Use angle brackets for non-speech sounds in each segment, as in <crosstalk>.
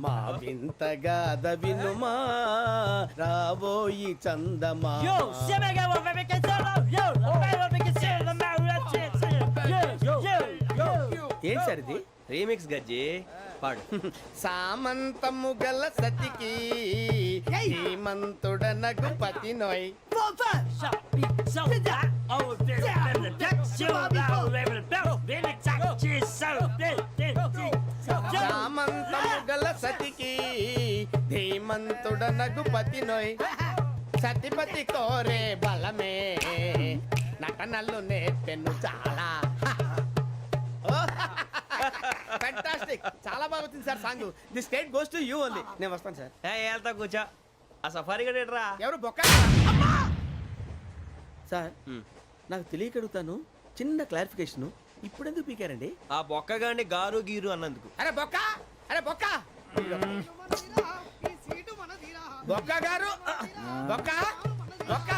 మా వింతగా దవినుమా రాబోయి చందమా? ఏం సరిది రీమిక్స్ గజ్జి. పాడు. సామంతము గల సతికి హేమంతుడనగు పతి నోయ్. Four five shopping so that ధీమంతుడనగు పతి నోయ్ సతిపతి కోరే బలమే. నటనలు నేర్పెను చాలా. ఫ్యాంటాస్టిక్ చాలా బాగా వచ్చింది sir song. The state goes to you only. నేను వస్తాను సార్. వెళ్తా కూర్చో. ఆ సఫారీ గడేట్రా ఎవరు బొక్క? సార్ నాకు తెలియక అడుగుతాను చిన్న క్లారిఫికేషన్. ఇప్పుడు ఎందుకు పీకారండి? ఆ బొక్కగాండి గారు గీరు అన్నందుకు. అరే బొక్క! అరే బొక్క! బొక్క గారు. బొక్క. బొక్క.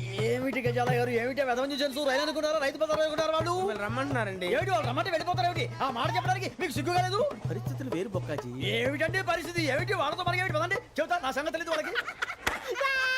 ఏమిటి గజాల గారు? ఏమిటి వెదవం చూసాను రైలు అనుకున్నారా? రైతు బజార్ అనుకున్నారు వాళ్ళు? రమ్మంటున్నారండి. ఏమిటి వాళ్ళు రమ్మంటే వెళ్ళిపోతారు ఏమిటి? ఆ మాట చెప్పడానికి మీకు సిగ్గు కాలేదు? పరిస్థితులు వేరు బొక్కాజీ. ఏమిటండి పరిస్థితి? ఏమిటి వాళ్ళతో మనకి ఏమిటి? పదండి. చెబుతా నా సంగతి తెలియదు వాళ్ళకి. <laughs>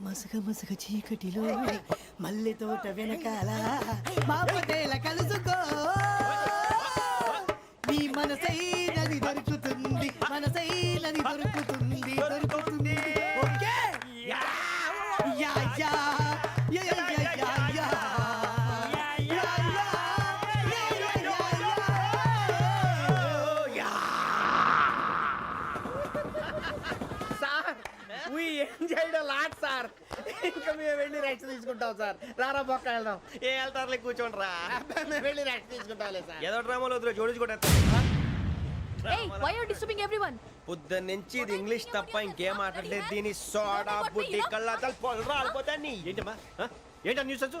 మసగ మసగ చీకటిలో మల్లె తోట వెనకాల మా కలుసుకో. మీ మనసైనది దొరుకుతుంది మనసైనది దొరుకుతుంది. ఇంకా మేము వెళ్ళి రెస్ట్ తీసుకుంటాం సార్. రారా బొక్క వెళ్దాం. ఏ వెళ్తారులే కూర్చోండి రా. మేము వెళ్ళి రెస్ట్ తీసుకుంటాంలే సార్. ఏదో డ్రామాలో వద్దులే జోడించుకుంటా Hey, why are you disturbing everyone? పొద్దున్న నుంచి ఇది ఇంగ్లీష్ తప్ప ఇంకేం మాట్లాడలేదు. దీని సోడా బుద్ధి కళ్ళ పొలరా రాలిపోతా నీ ఏంటమ్మా? ఏంటా న్యూస్ వచ్చు?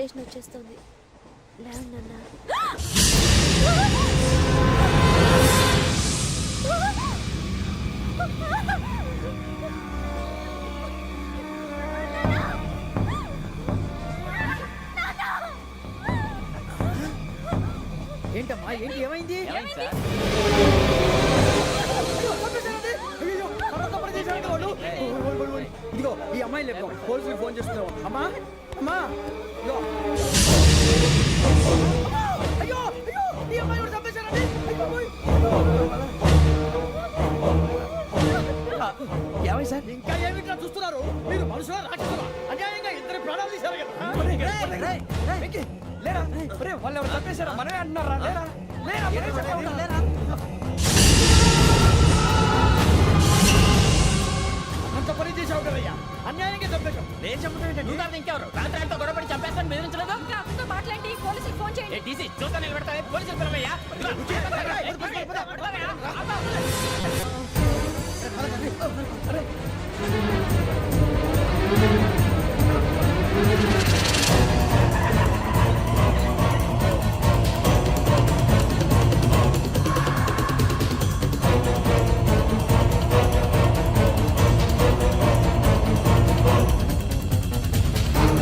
స్టేషన్ వచ్చేస్తుంది. ఏంటమ్మా? ఏంటి? ఏమైంది? ఇదిగో ఈ అమ్మాయి లేదు పోలీసులకు ఫోన్ చేస్తున్నావు. అమ్మా? అమ్మా? ఏమై సార్? ఇంకా ఏమి ఇట్లా చూస్తున్నారు? మీరు మనుషుల రాక్షసులా? అన్యాయంగా ఇద్దరు ప్రాణాలు తీశారు కదా? లేరా? వాళ్ళు ఎవరు తప్పేశారా మనమే అంటున్నారా? లేరా? లేరా? అంత పని చేసావు కదయ్యా అన్యాయంగా చంపేశావు నేను చంపుతాను ఏంటంటే? నువ్వు కాదు ఇంకెవరు? రాత్రాలతో గొడవపడి చంపేస్తాను బెదిరించలేదు? ఇంకా అతనితో మాట్లాడి పోలీసులకు ఫోన్ చేయండి. ఏ టీసీ చూస్తా నిలబెడతావే? పోలీసులు పిలవయ్యా? అరే.